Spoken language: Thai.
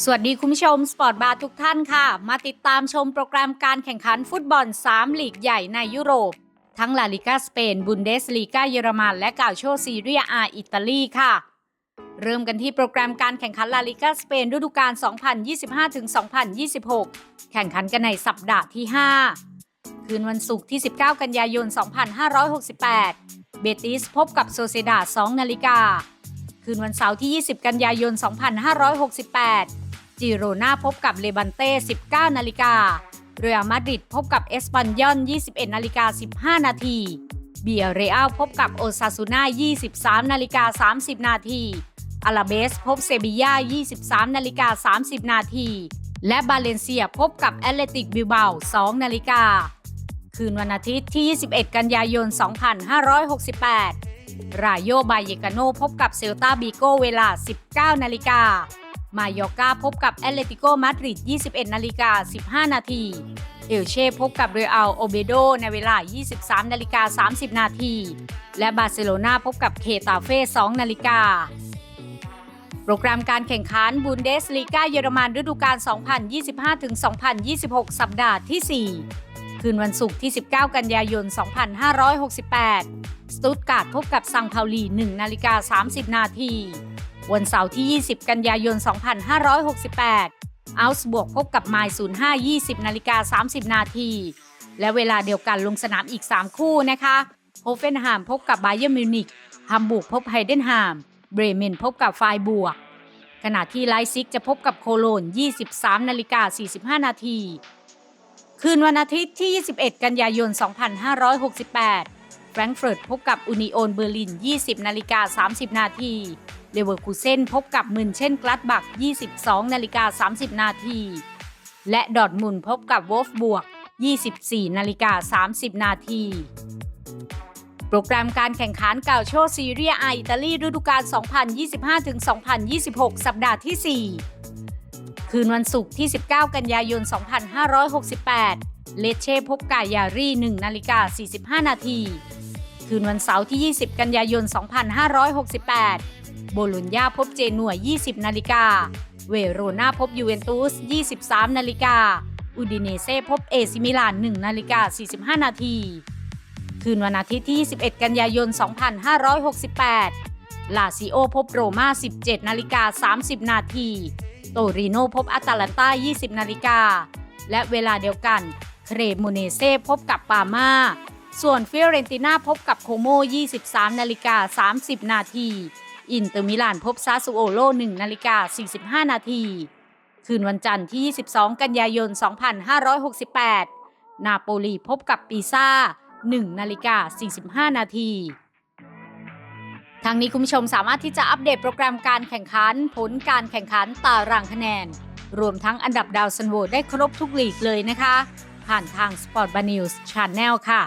สวัสดีคุณผู้ชมสปอร์ตบาร์ทุกท่านค่ะ มาติดตามชมโปรแกรมการแข่งขันฟุตบอล 3 ลีกใหญ่ในยุโรป ทั้งลาลิกาสเปน บุนเดสลีกาเยอรมันและกาโชซีเรียอาอิตาลีค่ะ เริ่มกันที่โปรแกรมการแข่งขันลาลิกาสเปนฤดูกาล 2025-2026 แข่งขันกันในสัปดาห์ที่ 5 คืนวันศุกร์ที่ 19 กันยายน 2568 เบติสพบกับโซเซดา2นาฬิกาคืนวันเสาร์ที่ 20 กันยายน 2568 จิโรนาพบกับเลบันเต้ 19 นาฬิกา เรอัลมาดริดพบกับเอสปันยอน 21 นาฬิกา 15 นาที เบียเรอัลพบกับโอซาซูน่า 23 นาฬิกา 30 นาทีอาลาเบสพบเซบีย่า 23 นาฬิกา 30 นาที และบาเลนเซียพบกับแอตเลติกบิลเบา2นาฬิกา คืนวันอาทิตย์ที่ 21 กันยายน 2568 รายโยบายเยกาโนพบกับเซลตาบีโกเวลา 19 นาฬิกา มายอกาพบกับแอตเลติโกมาดริด 21 นาฬิกา 15 นาที เอลเช่พบกับเรอัลโอเบโดในเวลา 23 นาฬิกา 30 นาที และบาร์เซโลนาพบกับเคตาเฟ่ 2 นาฬิกา โปรแกรมการแข่งขันบุนเดสลีกาเยอรมันฤดูกาล 2025-2026 สัปดาห์ที่ 4 คืนวันศุกร์ที่ 19 กันยายน 2568 สตุตการ์ดพบกับซังเปาลี 1 นาฬิกา 30 นาที วันเสาร์ที่ 20 กันยายน 2568อัลส์บวกพบกับไมล์05 20นาฬิกา30 นาที และเวลาเดียวกันลงสนามอีก 3 คู่นะคะโฮเฟนฮามพบกับไบเยอร์มิวนิกฮัมบูร์กพบไฮเดนฮามเบรเมนพบกับไฟบวก ขณะที่ไลซิกจะพบกับโคโลน 23นาฬิกา45 นาที คืนวันอาทิตย์ที่ 21 กันยายน 2568 แฟรงก์เฟิร์ตพบกับอุนิโอนเบอร์ลิน 20นาฬิกา30 นาที เลเวอร์คูเซนพบกับมึนเช่นกลัดบัก 22 นาฬิกา 30 นาที และดอร์ทมุนพบกับวอฟบวก 24 นาฬิกา 30 นาทีโปรแกรมการแข่งขันเก่าโชซีเรียอาอิตาลีฤดูกาล 2025-2026 สัปดาห์ที่ 4 คืนวันศุกร์ที่ 19 กันยายน 2568 เลเช่พบกายารี1นาฬิกา 45 นาที คืนวันเสาร์ที่ 20 กันยายน 2568 โบโลญญาพบเจนัว 20 นาฬิกา เวโรนาพบยูเวนตุส 23 นาฬิกา อูดิเนเซ่พบเอซิมิลาน 1 นาฬิกา 45 นาที คืนวันอาทิตย์ที่ 21 กันยายน 2568 ลาซิโอพบโรม่า17 นาฬิกา 30 นาที โตริโนพบอาตาลันตา 20 นาฬิกา และเวลาเดียวกัน เครโมเนเซ่พบกับปามาส่วนฟิเรนติน่าพบกับโคโม 23 นาฬิกา 30 นาที อินเตอร์มิลานพบซาซูโอโล1นาฬิกา45 นาที คืนวันจันทร์ที่ 22 กันยายน 2568 นาโปลีพบกับปีซ่า1นาฬิกา45 นาทีทางนี้คุณผู้ชมสามารถที่จะอัปเดตโปรแกรมการแข่งขัน ผลการแข่งขันตารางคะแนน รวมทั้งอันดับดาวซันโวตได้ครบทุกลีกเลยนะคะ ผ่านทาง Sport b a News Channel ค่ะ